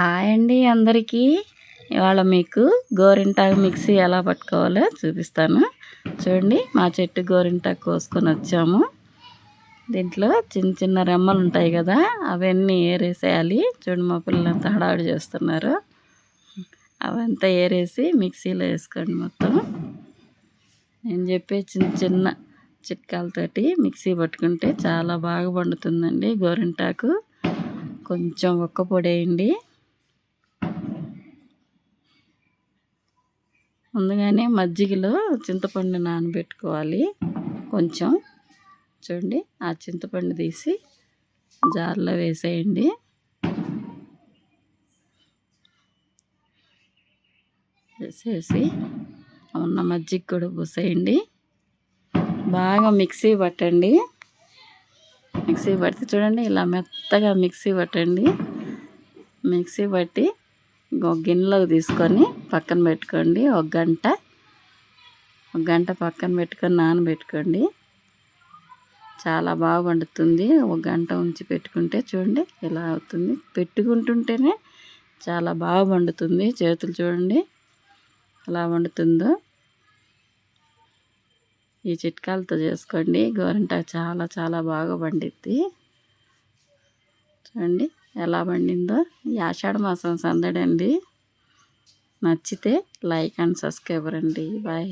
Hi అండి అందరికీ. ఇవాళ మీకు గోరింటాకు మిక్సీ ఎలా పట్టుకోవాలో చూపిస్తాను. చూడండి మా చెట్టు గోరింటాకు కోసుకొని వచ్చాము. దీంట్లో చిన్న చిన్న రెమ్మలు ఉంటాయి కదా అవన్నీ ఏరేసేయాలి. చూడండి మా పిల్లలంతా హడావిడి చేస్తున్నారు. అవంతా ఏరేసి మిక్సీలో వేసుకోండి మొత్తం. నేను చెప్పే చిన్న చిన్న చిట్కాలతోటి మిక్సీ పట్టుకుంటే చాలా బాగా పండుతుందండి గోరింటాకు. కొంచెం ఒక్క పొడి వేయండి. ముందుగానే మజ్జిగలో చింతపండు నానబెట్టుకోవాలి. కొంచెం. చూడండి ఆ చింతపండు తీసి జార్లో వేసేయండి. వేసేసి ఉన్న మజ్జిగ కూడా పూసేయండి. బాగా మిక్సీ పట్టండి. మిక్సీ పడితే చూడండి ఇలా మెత్తగా మిక్సీ పట్టండి. మిక్సీ పట్టి గిన్నెలోకి తీసుకొని పక్కన పెట్టుకోండి. ఒక గంట ఒక గంట పక్కన పెట్టుకొని నానబెట్టుకోండి. చాలా బాగా వండుతుంది. ఒక గంట ఉంచి పెట్టుకుంటే చూడండి ఇలా అవుతుంది. పెట్టుకుంటుంటేనే చాలా బాగా వండుతుంది. చేతులు చూడండి ఎలా వండుతుందో. ఈ చిట్కాలతో చేసుకోండి. గోరింట చాలా చాలా బాగా వండిద్ది. చూడండి ఎలా పండిందో. ఆషాఢ మాసం సందడండి. నచ్చితే లైక్ అండ్ సబ్స్క్రైబర్ అండి బాయ్.